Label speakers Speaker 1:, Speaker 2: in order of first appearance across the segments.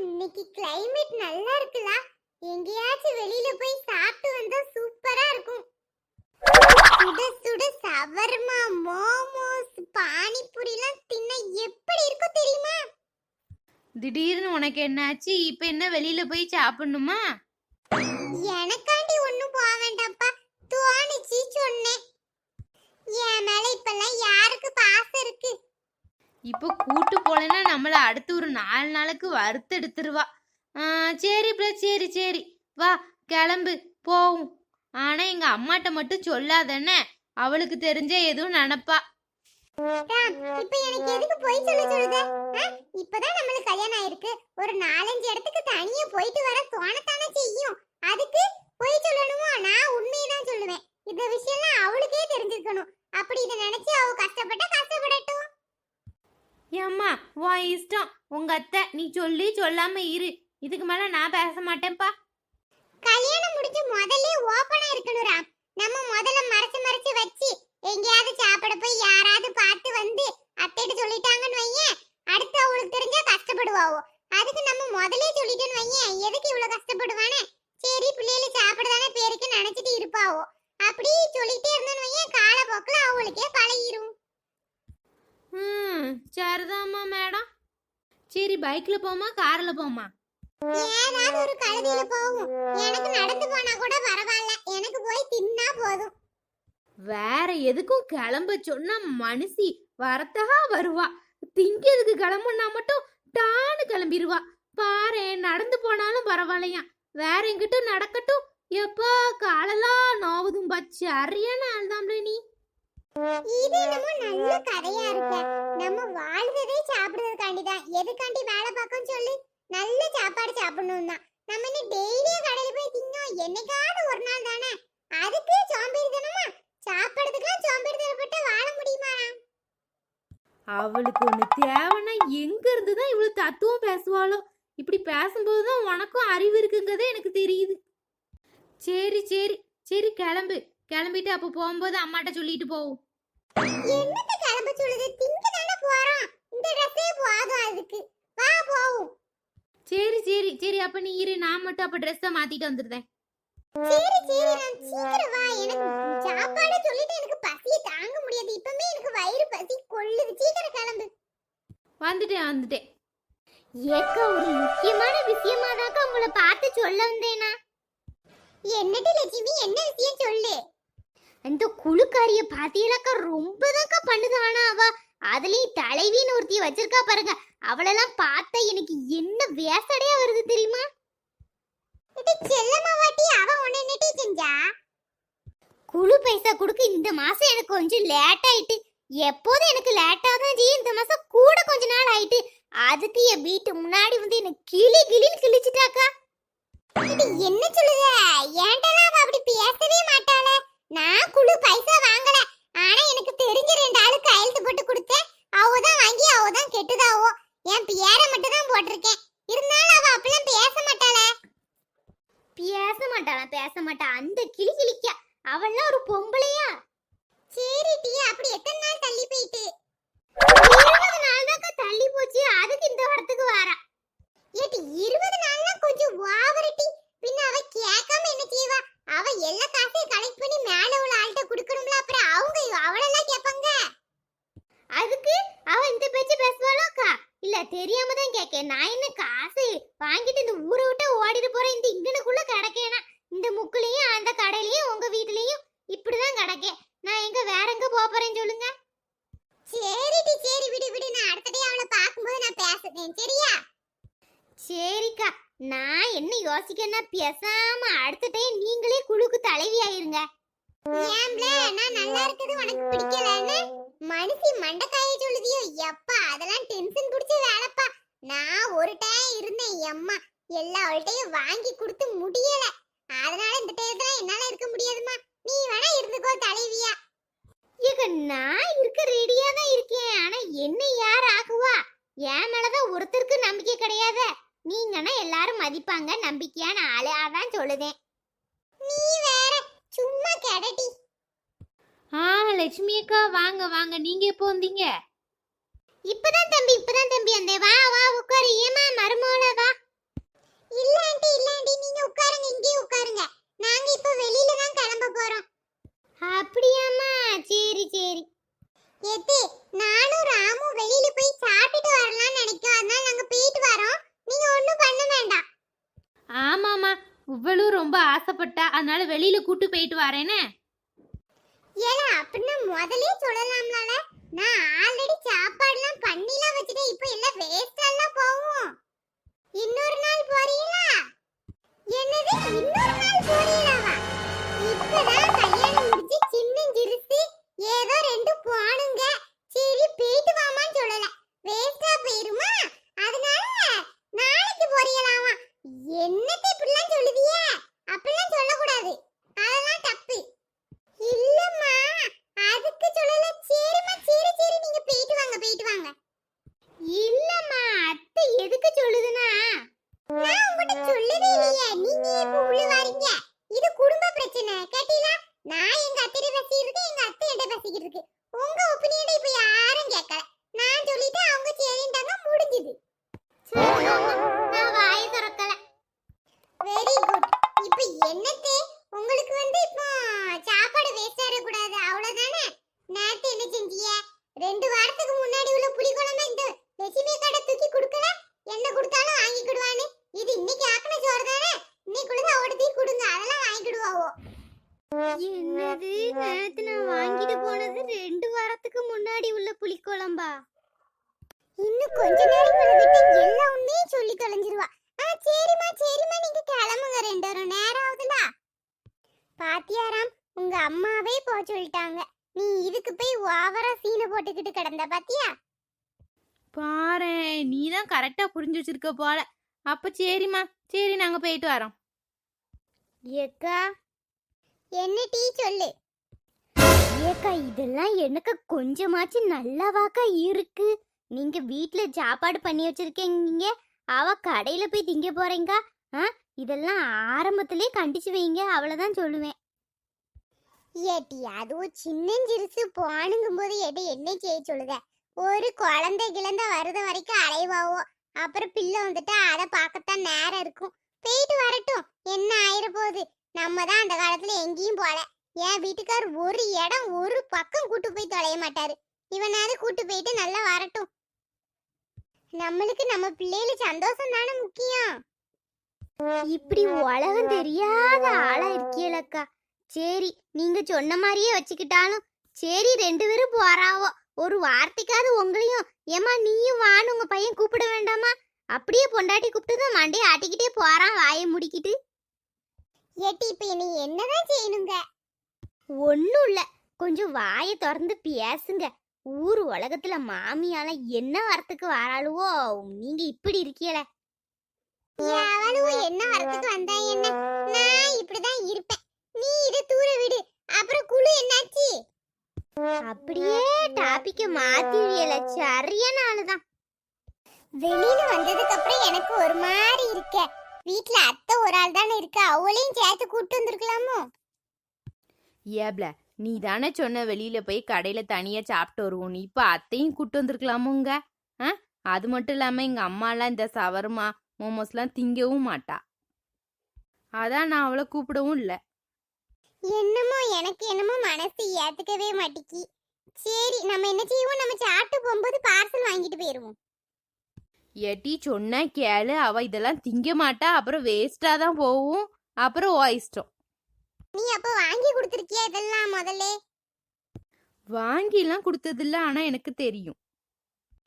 Speaker 1: இன்னைக்கு கிளைமேட் நல்லா இருக்குல்ல? எங்கேயாச்சும் வெளியில போய் சாப்பிட்டு வந்தா சூப்பரா இருக்கும். சுட சுட சவர்மா மோமோஸ் பானிபூரிலாம் தின்ன எப்படி இருக்கும் தெரியுமா?
Speaker 2: திடீர்னு உனக்கு என்னாச்சு? இப்ப என்ன வெளியில போய் சாப்பிடணுமா? இப்போ கூட்டு போலன்னா நம்மள அடுத்து ஒரு நாலு நாளுக்கு வறுத்து எடுத்துருவா சரி பிள்ள சரி சரி. வா கிளம்பு போவும். ஆனா எங்க அம்மாட்ட மட்டும் சொல்லாதேன்னு அவளுக்கு தெரிஞ்ச எதுவும் நினப்பா.
Speaker 1: இப்ப எனக்கு எதுக்கு போய் சொல்ல சொல்லுது? இப்பதான் நம்மளுக்கு கல்யாணம் ஆயிருக்கு. ஒரு நாலஞ்சு இடத்துக்கு தனியா போயிட்டு வர தோணத்தானே செய்யும். அதுக்கு போய் சொல்லணுமோ? நான் உண்மையை தான் சொல்லுவேன். இந்த விஷயம்லாம் அவளுக்கே தெரிஞ்சிருக்கணும். அப்படி இதை நினைச்சு அவ கஷ்டப்பட்டா கஷ்டப்படட்டும்.
Speaker 2: ஏம்மா உன் இஷ்டம். உங்க அத்தை நீ சொல்லி சொல்லாம இரு. இதுக்கு மேல நான் பேச மாட்டேன்ப்பா.
Speaker 1: கல்யாணம் முடிஞ்சு முதல்ல ஓபனா இருக்கணும் நம்ம முதல்ல மறைச்சு மறைச்சு வச்சு எங்கேயாவது சாப்பிட போய் யாராவது பார்த்து வந்து அத்தைட்டு சொல்லிட்டாங்கன்னு வையேன். அடுத்து அவளுக்கு தெரிஞ்சா கஷ்டப்படுவாவோ. அதுக்கு நம்ம முதல்ல சொல்லிட்டேன்னு வையேன். எதுக்கு இவ்வளவு கஷ்டப்படுவானே? சரி பிள்ளைகள சாப்பிடதானே பேருக்கு நினைச்சிட்டு இருப்பாவோ. அப்படி சொல்லிட்டே இருந்தோன்னு வையேன் காலப்போக்கில் அவளுக்கே பழகிரும்.
Speaker 2: ம் சரிதாம்மா மேடம். சரி பைக்ல போமா கார்ல போமா
Speaker 1: ஏதாவது ஒரு கழுதியில போகும். எனக்கு நடந்து போனா கூட பரவாயில்ல. எனக்கு போய் தின்னா போதும்.
Speaker 2: வேற எதுக்கும் கிளம்ப சொன்னா மனுஷி வரத்தகா வருவா. திங்கிறதுக்கு கிளம்புனா மட்டும் டான்னு கிளம்பிடுவா பாரு நடந்து போனாலும் பரவாயில்லையா? வேற எங்கிட்டும் நடக்கட்டும். எப்பா காலெல்லாம் நோவுதும் பச்சு. அறியான ஆள்தாம்ல நீ?
Speaker 1: இது என்னமோ நல்ல கதையா இருக்க. நம்ம வாழ்றதே சாப்பிடுறதுக்காண்டி தான் எதுக்காண்டி வேலை பார்க்கணும் சொல்லு? நல்ல சாப்பாடு சாப்பிடணும் தான் நம்ம என்ன டெய்லியும் கடையில போய் தின்னோம். என்னைக்காவது ஒரு நாள் தானே. அதுக்கு சோம்பேறித்தனமா சாப்பிடுறதுக்குலாம் சோம்பேறித்தனப்பட்டு வாழ முடியுமா?
Speaker 2: அவளுக்கு ஒண்ணு தேவைன்னா எங்க இருந்து தான் இவ்வளவு தத்துவம் பேசுவாளோ? இப்படி பேசும்போது தான் உனக்கும் அறிவு இருக்குங்கிறதே எனக்கு தெரியுது. சரி சரி சரி கிளம்பு. கிளம்பிட்டு அப்போ போகும்போது அம்மாட்ட சொல்லிட்டு போவோம்
Speaker 1: என்னத்த கிளம்ப சொல்லுது? திங்க தானே போறோம் இந்த ட்ரெஸ்ஸே போதும் அதுக்கு. வா போவோம்.
Speaker 2: சரி சரி சரி. அப்ப நீ இரு. நான் மட்டும் அப்ப ட்ரெஸ்ஸை மாத்திட்டு வந்துடுறேன்.
Speaker 1: சரி சரி. நான் சீக்கிரம் வா. எனக்கு சாப்பாடு சொல்லிட்டு எனக்கு பசியை தாங்க முடியாது. இப்பமே எனக்கு வயிறு பசி கொள்ளுது. சீக்கிரம் கிளம்பு.
Speaker 2: வந்துட்டேன் வந்துட்டேன்.
Speaker 1: ஏக்க ஒரு முக்கியமான விஷயமா தாக்க உங்களை பார்த்து சொல்ல வந்தேனா? என்னடி லட்சுமி? என்ன விஷயம் சொல்லு? அந்த குழுக்காரிய பாத்தியலக்கா ரொம்ப தாக்கா பண்ணுது. ஆனா அவ அதுலயும் தலைவின்னு ஒருத்தி வச்சிருக்கா பாருங்க. அவளெல்லாம் பார்த்தா எனக்கு என்ன வேசடையா வருது தெரியுமா? செல்லம்மா வாட்டி அவ உன்னை செஞ்சா? குழு பைசா கொடுக்க இந்த மாசம் எனக்கு கொஞ்சம் லேட் ஆயிட்டு. எப்போதும் எனக்கு லேட்டா தான் செய்யும். இந்த மாசம் கூட கொஞ்ச நாள் ஆயிட்டு. அதுக்கு என் வீட்டு முன்னாடி வந்து என்ன கிளி கிளின்னு கிழிச்சிட்டாக்கா. என்ன சொல்லுத? ஏன்டலாம் அவ அப்படி பேசவே மாட்டாளே நான் குழு பைசா வாங்கல. ஆனா எனக்கு தெரிஞ்ச ரெண்டு ஆளு கையெழுத்து போட்டு கொடுத்தேன் அவ தான் வாங்கி அவ தான் கெட்டுதாவோ. என் பேரை மட்டும் தான் போட்டிருக்கேன். இருந்தாலும் அவ அப்பெல்லாம் பேச மாட்டாளே. பேச மாட்டாளா? பேச மாட்டா. அந்த கிளி கிளிக்க. அவள்லாம் ஒரு பொம்பளையா. சரி டி அப்படி எத்தனை நாள் தள்ளி போயிட்டு? இருபது நாள் தாக்கா தள்ளி போச்சு. அதுக்கு இந்த வாரத்துக்கு வரா. ஏட்டி இருபது நாள்லாம் கொஞ்சம் ஓவரட்டி பின்ன அவ கேட்காம என்ன செய்வா? அவ எல்லா காசையும் கலெக்ட் பண்ணி மேல உள்ள ஆள்கிட்ட கொடுக்கணும்ல அப்புறம் அவங்க அவளெல்லாம் கேட்பாங்க அதுக்கு அவ இந்த பேச்சு பேசுவாளோக்கா இல்ல தெரியாம தான் கேட்க நான் என்ன காசு வாங்கிட்டு இந்த ஊரை விட்டு ஓடிட்டு போறேன்? இந்த இங்கனுக்குள்ள கிடக்கேனா? இந்த முக்குலயும் அந்த கடையிலயும் உங்க வீட்லயும் இப்படிதான் கிடக்கேன். நான் எங்க வேற எங்க போறேன்னு சொல்லுங்க. சரிடி சரி விடு விடு. நான் அடுத்தடே அவளை பார்க்கும்போது நான் பேசுறேன். சரியா? சரிக்கா. நான் என்ன யோசிக்கன்னா பேசாம அடுத்த டைம் நீங்களே குழுக்கு தலைவி ஆயிருங்க. ஏம்ல நான் நல்லா இருக்குது உனக்கு பிடிக்கலன்னு? மனுஷி மண்டக்காய சொல்லுதியோ எப்பா அதெல்லாம் டென்ஷன் பிடிச்ச வேலைப்பா. நான் ஒரு டைம் இருந்தேன் எம்மா. எல்லா அவள்கிட்டயும் வாங்கி கொடுத்து முடியல. அதனால இந்த டயத்துல என்னால இருக்க முடியாதுமா. நீ வேணா இருந்துக்கோ தலைவியா. ஏக நான் இருக்க ரெடியா தான் இருக்கேன். ஆனா என்ன யார் ஆகுவா என் மேலதான் ஒருத்தருக்கு நம்பிக்கை கிடையாது. நீங்கன்னா எல்லாரும் மதிப்பாங்க நம்பிக்கையான ஆளு. அதான் சொல்லுதேன். நீ வேற சும்மா கெடடி.
Speaker 2: ஆ லட்சுமி அக்கா வாங்க வாங்க. நீங்க எப்போ வந்தீங்க?
Speaker 1: இப்பதான் தம்பி இப்பதான் தம்பி அந்த வா வா உட்காரு. ஏமா மருமோன வா. இல்ல ஆண்டி இல்ல ஆண்டி. நீங்க உட்காருங்க இங்கேயே உட்காருங்க. நாங்க இப்ப வெளியில தான் கிளம்ப போறோம். அப்படியாம்மா? சரி சரி. எது ஆசைப்பட்டா அதனால வெளியில கூட்டு போயிட்டு வரேனே ஏல அப்படின்னா முதலே சொல்லலாம்னால நான் ஆல்ரெடி சாப்பாடுலாம் பண்ணிலாம் வச்சுட்டேன் இப்போ எல்லாம் வேஸ்ட் எல்லாம் போகும். இருக்கு உங்க ஒப்பீனியன் பாத்தியாராம்? உங்க அம்மாவே போ சொல்லிட்டாங்க. நீ இதுக்கு போய் ஓவரா சீனை போட்டுக்கிட்டு கிடந்த பாத்தியா?
Speaker 2: பாரேன் நீ தான் கரெக்டா புரிஞ்சு வச்சிருக்க போல. அப்ப சரிம்மா சரி நாங்க போயிட்டு வரோம்.
Speaker 1: ஏக்கா என்ன டீ சொல்லு? ஏக்கா இதெல்லாம் எனக்கு கொஞ்சமாச்சும் நல்லாவாக்கா இருக்கு. நீங்க வீட்ல சாப்பாடு பண்ணி வச்சிருக்கீங்க. அவ கடையில போய் திங்க போறீங்க. ஆ இதெல்லாம் ஆரம்பத்திலே கண்டிச்சு வைங்க அவ்வளவுதான் சொல்லுவேன். ஏட்டி அதுவும் சின்னஞ்சிறுசு போனுங்கும் போது ஏட்டி என்ன செய்ய சொல்லுத. ஒரு குழந்தை கிழந்த வருத வரைக்கும் அலைவாவோ? அப்புறம் பிள்ளை வந்துட்டா அதை பார்க்கத்தான் நேரம் இருக்கும். போயிட்டு வரட்டும். என்ன ஆயிர போகுது நம்ம தான் அந்த காலத்துல எங்கேயும் போல. என் வீட்டுக்கார் ஒரு இடம் ஒரு பக்கம் கூட்டு போய் தொலைய மாட்டாரு. இவனாவது கூட்டு போயிட்டு நல்லா வரட்டும். நம்மளுக்கு நம்ம பிள்ளைகளு சந்தோஷம் தானே முக்கியம். இப்படி உலகம் தெரியாத ஆளா இருக்கியலக்கா. சரி நீங்க சொன்ன மாதிரியே வச்சுக்கிட்டாலும் சரி ரெண்டு பேரும் போறாவோ. ஒரு வார்த்தைக்காவது உங்களையும் ஏமா நீயும் வான்னு உங்க பையன் கூப்பிட வேண்டாமா? அப்படியே பொண்டாட்டி கூப்பிட்டு மண்டையை ஆட்டிக்கிட்டே போறான் வாயை முடிக்கிட்டு. ஏட்டி இப்ப நீ என்னதான் செய்யணுங்க? ஒண்ணும் இல்ல. கொஞ்சம் வாயை திறந்து பேசுங்க. ஊர் உலகத்துல மாமியால என்ன வரத்துக்கு வராளுவோ நீங்க இப்படி இருக்கீல என்ன வரத்துக்கு வந்தா என்ன? நான் இப்படிதான் இருப்பேன். நீ இத தூர விடு. அப்புறம் குழு என்னாச்சு? அப்படியே டாபிக்க மாத்திவியல சரியான ஆளுதான். வெளியில வந்ததுக்கு அப்புறம் எனக்கு ஒரு மாதிரி இருக்க. வீட்ல அத்தை ஒரு ஆள் தானே இருக்கு. அவளையும் சேர்த்து கூட்டு வந்திருக்கலாமோ?
Speaker 2: ஏப்ல நீ தானே சொன்ன வெளியில போய் கடையில தனியா சாப்பிட்டு வருவோம். இப்ப அத்தையும் கூட்டு வந்திருக்கலாமுங்க ஆ? அது மட்டும் இல்லாம எங்க அம்மாலாம் இந்த சவர்மா மோமோஸ்லாம் திங்கவும் மாட்டா. அதான் நான் அவளை கூப்பிடவும் இல்லை.
Speaker 1: என்னமோ எனக்கு என்னமோ மனசு ஏத்துக்கவே மாட்டிக்கி. சரி நம்ம என்ன செய்வோம்? நம்ம சாப்பிட்டு போகும்போது பார்சல் வாங்கிட்டு போயிருவோம்.
Speaker 2: எட்டி சொன்னா கேளு. அவ இதெல்லாம் திங்க மாட்டா. அப்புறம் வேஸ்டா தான் போகும். அப்புறம் ஓ இஷ்டம்.
Speaker 1: நீ அப்ப வாங்கி கொடுத்துருக்கியா இதெல்லாம் முதல்ல?
Speaker 2: வாங்கிலாம் கொடுத்ததில்ல. ஆனா எனக்கு தெரியும்.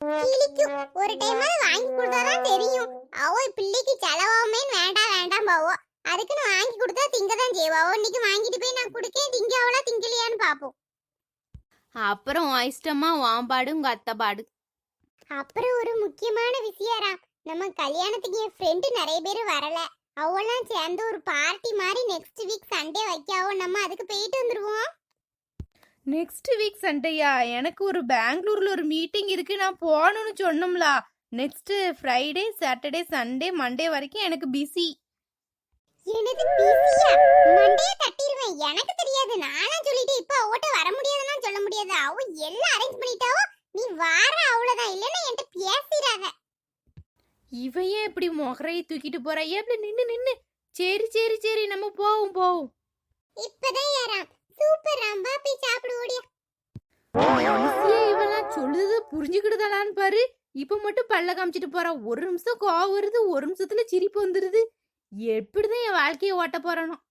Speaker 1: கிளிக்கும் ஒரு டைம் வாங்கி கொடுத்தாதான் தெரியும். அவ பிள்ளைக்கு செலவாமே வேண்டாம் வேண்டாம் பாவோ அதுக்குன்னு வாங்கி கொடுத்தா திங்க தான் செய்வாவோ இன்னைக்கு வாங்கிட்டு போய் நான் கொடுக்கேன். திங்க அவளா திங்கலையான்னு பாப்போம்.
Speaker 2: அப்புறம் உன் இஷ்டமா வாம்பாடு உங்க அத்தை பாடு.
Speaker 1: அப்புறம் ஒரு முக்கியமான விஷயம்ரா நம்ம கல்யாணத்துக்கு என் ஃப்ரெண்டு நிறைய பேர் வரல. அவெல்லாம் சேர்ந்து ஒரு பார்ட்டி மாதிரி நெக்ஸ்ட் வீக் சண்டே வைக்காவோ நம்ம அதுக்கு போயிட்டு வந்துருவோம்.
Speaker 2: நெக்ஸ்ட் வீக் சண்டேயா எனக்கு ஒரு பெங்களூர்ல ஒரு மீட்டிங் இருக்கு. நான் போகணும்னு சொன்னோம்ல. Next Friday Saturday Sunday Monday வரைக்கும் எனக்கு பிஸி
Speaker 1: எனது பிஸியா? மண்டைய தட்டிடுவேன். எனக்கு தெரியாது. நானா சொல்லிட்டு இப்ப அவட்ட வர முடியாதுன்னா சொல்ல முடியாது. அவ எல்லாம் அரேஞ்ச் பண்ணிட்டாவோ நீ வார அவ்வளவுதான். இல்லைன்னா என்கிட்ட பேசிடாத.
Speaker 2: ஏன் இப்படி முகரையை தூக்கிட்டு போறா. ஏப்ல நின்னு நின்னு? சரி சரி சரி. நம்ம போவோம் போவோம்.
Speaker 1: இப்பதான் யாராம் சூப்பர் ராம்பா போய் சாப்பிடு ஓடியா.
Speaker 2: இவெல்லாம் சொல்லுது புரிஞ்சுக்கிடுதலான்னு பாரு. இப்ப மட்டும் பல்ல காமிச்சிட்டு போறா. ஒரு நிமிஷம் கோவம் வருது ஒரு நிமிஷத்துல சிரிப்பு வந்துருது. எப்படிதான் என் வாழ்க்கையை ஓட்ட போறனும்